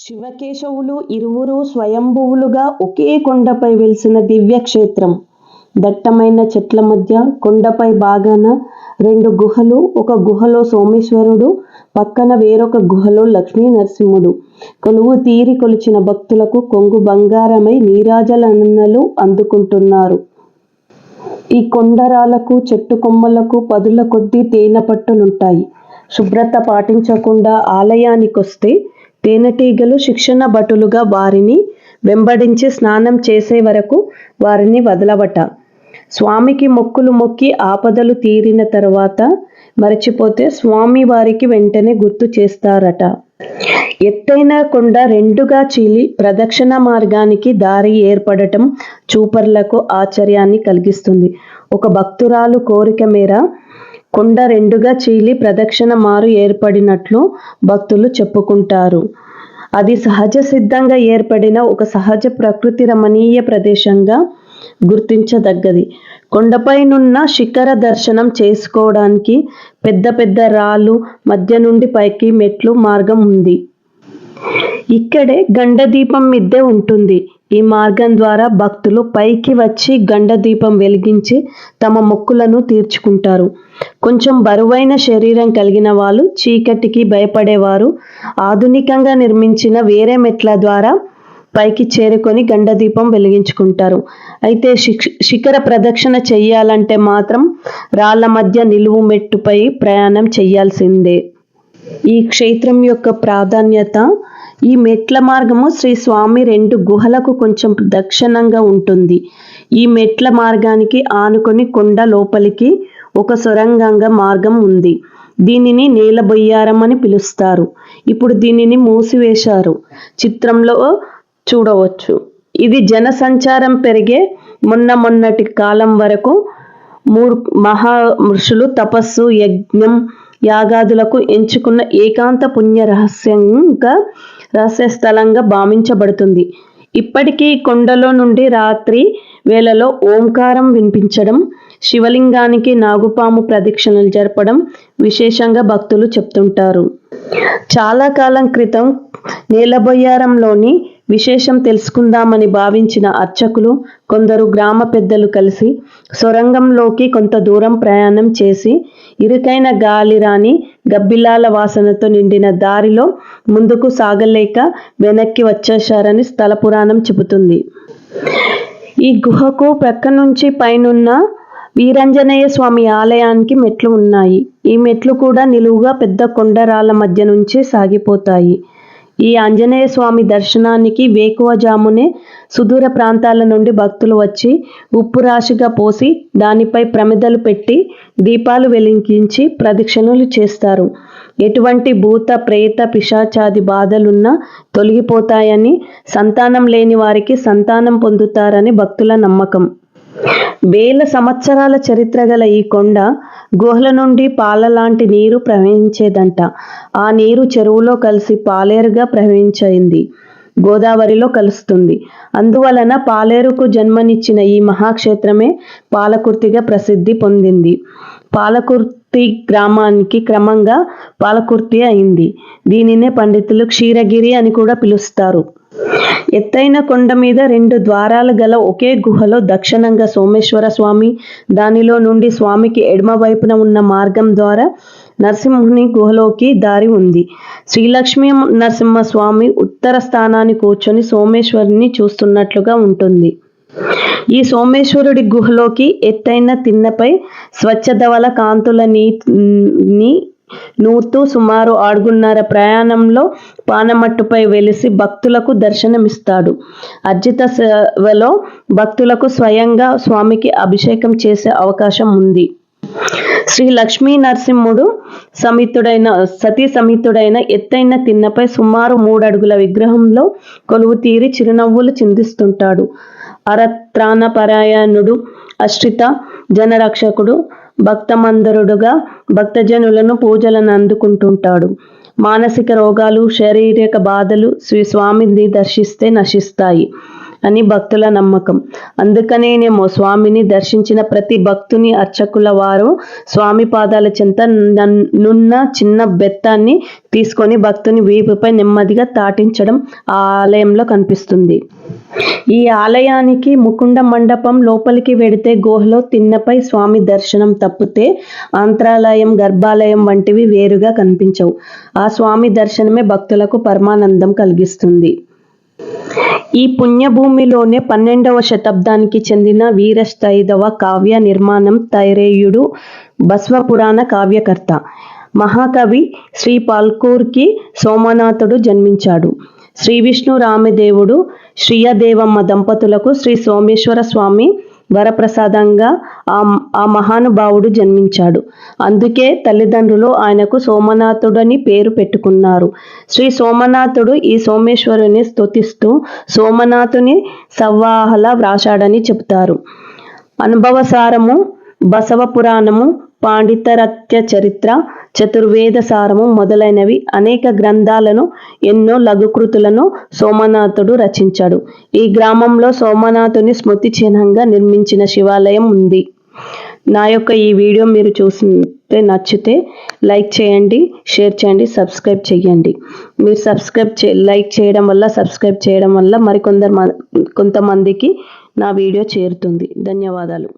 శివకేశవులు ఇరువురు స్వయంభువులుగా ఒకే కొండపై వెలిసిన దివ్యక్షేత్రం. దట్టమైన చెట్ల మధ్య కొండపై బాగాన రెండు గుహలు ఒక గుహలో సోమేశ్వరుడు, పక్కన వేరొక గుహలో లక్ష్మీ నరసింహుడు కొలువు తీరి కొలిచిన భక్తులకు కొంగు బంగారమై నీరాజలన్నలు అందుకుంటున్నారు. ఈ కొండరాలకు చెట్టు కొమ్మలకు పదుల కొద్దీ తేనెపట్టులుంటాయి. శుభ్రత పాటించకుండా ఆలయానికొస్తే తేనెటీగలు శిక్షణ భటులుగా వారిని వెంబడించి స్నానం చేసేవరకు వారిని వదలవట. స్వామికి మొక్కులు మొక్కి ఆపదలు తీరిన తర్వాత మరచిపోతే స్వామి వారికి వెంటనే గుర్తు చేస్తారట. ఎత్తైన కొండ రెండుగా చీలి ప్రదక్షిణ మార్గానికి దారి ఏర్పడటం చూపర్లకు ఆశ్చర్యాన్ని కలిగిస్తుంది. ఒక భక్తురాలు కోరిక మేర కొండ రెండుగా చీలి ప్రదక్షిణ మారు ఏర్పడినట్లు భక్తులు చెప్పుకుంటారు. అది సహజ సిద్ధంగా ఏర్పడిన ఒక సహజ ప్రకృతి రమణీయ ప్రదేశంగా గుర్తించదగ్గది. కొండపైనున్న శిఖర దర్శనం చేసుకోవడానికి పెద్ద పెద్ద రాళ్ళు మధ్య నుండి పైకి మెట్లు మార్గం ఉంది. ఇక్కడే గండదీపం మిద్దె ఉంటుంది. ఈ మార్గం ద్వారా భక్తులు పైకి వచ్చి గండదీపం వెలిగించి తమ మొక్కులను తీర్చుకుంటారు. కొంచెం బరువైన శరీరం కలిగిన వాళ్ళు చీకటికి భయపడేవారు ఆధునికంగా నిర్మించిన వేరే మెట్ల ద్వారా పైకి చేరుకొని గండదీపం వెలిగించుకుంటారు. అయితే శిఖర ప్రదక్షిణ చెయ్యాలంటే మాత్రం రాళ్ళ మధ్య నిలువు మెట్టుపై ప్రయాణం చెయ్యాల్సిందే. ఈ క్షేత్రం యొక్క ప్రాధాన్యత ఈ మెట్ల మార్గము శ్రీ స్వామి రెండు గుహలకు కొంచెం దక్షిణంగా ఉంటుంది. ఈ మెట్ల మార్గానికి ఆనుకొని కొండ లోపలికి ఒక సొరంగంగా మార్గం ఉంది. దీనిని నీలబొయ్యారం అని పిలుస్తారు. ఇప్పుడు దీనిని మూసివేశారు. చిత్రంలో చూడవచ్చు. ఇది జనసంచారం పెరిగే మొన్న మొన్నటి కాలం వరకు మహామునులు తపస్సు, యజ్ఞం, యాగాదులకు ఎంచుకున్న ఏకాంత పుణ్య రహస్యంగా రహస్య స్థలంగా భావించబడుతుంది. ఇప్పటికీ కొండలో నుండి రాత్రి వేళలో ఓంకారం వినిపించడం, శివలింగానికి నాగుపాము ప్రదక్షిణలు జరపడం విశేషంగా భక్తులు చెప్తుంటారు. చాలా కాలం క్రితం నేలబొయ్యారంలోని విశేషం తెలుసుకుందామని భావించిన అర్చకులు, కొందరు గ్రామ పెద్దలు కలిసి సొరంగంలోకి కొంత దూరం ప్రయాణం చేసి ఇరుకైన గాలి రాని గబ్బిలాల వాసనతో నిండిన దారిలో ముందుకు సాగలేక వెనక్కి వచ్చేశారని స్థల పురాణం చెబుతుంది. ఈ గుహకు ప్రక్కనుంచి పైనున్న వీరంజనేయ స్వామి ఆలయానికి మెట్లు ఉన్నాయి. ఈ మెట్లు కూడా నిలువుగా పెద్ద కొండరాల మధ్య నుంచి సాగిపోతాయి. ఈ ఆంజనేయ స్వామి దర్శనానికి వేకువజామునే సుదూర ప్రాంతాల నుండి భక్తులు వచ్చి ఉప్పు రాశిగా పోసి దానిపై ప్రమిదలు పెట్టి దీపాలు వెలిగించి ప్రదక్షిణలు చేస్తారు. ఎటువంటి భూత, ప్రేత, పిశాచాది బాధలున్నా తొలగిపోతాయని, సంతానం లేని వారికి సంతానం పొందుతారని భక్తుల నమ్మకం. వేల సంవత్సరాల చరిత్ర గల ఈ కొండ గుహల నుండి పాల లాంటి నీరు ప్రవహించేదంట ఆ నీరు చెరువులో కలిసి పాలేరుగా ప్రవహించింది గోదావరిలో కలుస్తుంది. అందువలన పాలేరుకు జన్మనిచ్చిన ఈ మహాక్షేత్రమే పాలకుర్తిగా ప్రసిద్ధి పొందింది. పాలకుర్తి గ్రామానికి క్రమంగా పాలకుర్తి అయింది. దీనినే పండితులు క్షీరగిరి అని కూడా పిలుస్తారు. ఎత్తైన కొండ మీద రెండు ద్వారాలు గల ఒకే గుహలో దక్షిణంగా సోమేశ్వర స్వామి దానిలో నుండి స్వామికి ఎడమ వైపున ఉన్న మార్గం ద్వారా నరసింహుని గుహలోకి దారి ఉంది. శ్రీలక్ష్మి నరసింహ స్వామి ఉత్తర స్థానాన్ని కూర్చొని సోమేశ్వరుని చూస్తున్నట్లుగా ఉంటుంది. ఈ సోమేశ్వరుడి గుహలోకి ఎత్తైన తిన్నపై స్వచ్ఛదవల కాంతుల నీ నూతూ సుమారు అడుగున్నర ప్రయాణంలో పానమట్టుపై వెలిసి భక్తులకు దర్శనమిస్తాడు. అర్జిత సేవలో భక్తులకు స్వయంగా స్వామికి అభిషేకం చేసే అవకాశం ఉంది. శ్రీ లక్ష్మి నరసింహుడు సమితుడైన సతీ సమితుడైన ఎత్తైన తిన్నపై సుమారు మూడడుగుల విగ్రహంలో కొలువుతీరి చిరునవ్వులు చిందిస్తుంటాడు. అరత్రాణపరాయణుడు, అశ్రిత జనరక్షకుడు, భక్తమందరుడుగా భక్తజనులను పూజలను అందుకుంటుంటాడు. మానసిక రోగాలు, శారీరక బాధలు శ్రీ స్వామిని దర్శిస్తే నశిస్తాయి. అని భక్తుల నమ్మకం. అందుకనేనేమో స్వామిని దర్శించిన ప్రతి భక్తుని అర్చకుల వారు స్వామి పాదాల చెంత నన్- నున్న చిన్న బెత్తాన్ని తీసుకొని భక్తుని వీపుపై నెమ్మదిగా తాటించడం ఆ ఆలయంలో కనిపిస్తుంది. ఈ ఆలయానికి ముకుండ మండపం లోపలికి వెడితే గుహలో తిన్నపై స్వామి దర్శనం తప్పితే ఆంత్రాలయం గర్భాలయం వంటివి వేరుగా కనిపించవు. ఆ స్వామి దర్శనమే భక్తులకు పరమానందం కలిగిస్తుంది. ఈ పుణ్యభూమిలోనే పన్నెండవ శతాబ్దానికి చెందిన వీరస్థైదవ కావ్య నిర్మాణం తైరేయుడు బస్వపురాణ కావ్యకర్త. మహాకవి శ్రీ పాల్కూర్కి సోమనాథుడు జన్మించాడు. శ్రీ విష్ణు రామదేవుడు శ్రీయదేవమ్మ దంపతులకు శ్రీ సోమేశ్వర స్వామి వరప్రసాదంగా ఆ ఆ మహానుభావుడు జన్మించాడు. అందుకే తల్లిదండ్రులు ఆయనకు సోమనాథుడని పేరు పెట్టుకున్నారు. శ్రీ సోమనాథుడు ఈ సోమేశ్వరుని స్తుతిస్తూ సోమనాథుని సవ్వాహల వ్రాశాడని చెబుతారు. అనుభవసారము బసవ పురాణము పాండితరత్య చరిత్ర చతుర్వేద సారము మొదలైనవి అనేక గ్రంథాలను ఎన్నో లఘుకృతులను సోమనాథుడు రచించాడు. ఈ గ్రామంలో సోమనాథుని స్మృతి చిహ్నంగా నిర్మించిన శివాలయం ఉంది. నా యొక్క ఈ వీడియో మీరు చూస్తే నచ్చితే లైక్ చేయండి షేర్ చేయండి సబ్స్క్రైబ్ చేయండి. మీరు సబ్స్క్రైబ్ చే లైక్ చేయడం వల్ల సబ్స్క్రైబ్ చేయడం వల్ల మరికొందరు మ- కొంతమందికి నా వీడియో చేరుతుంది. ధన్యవాదాలు.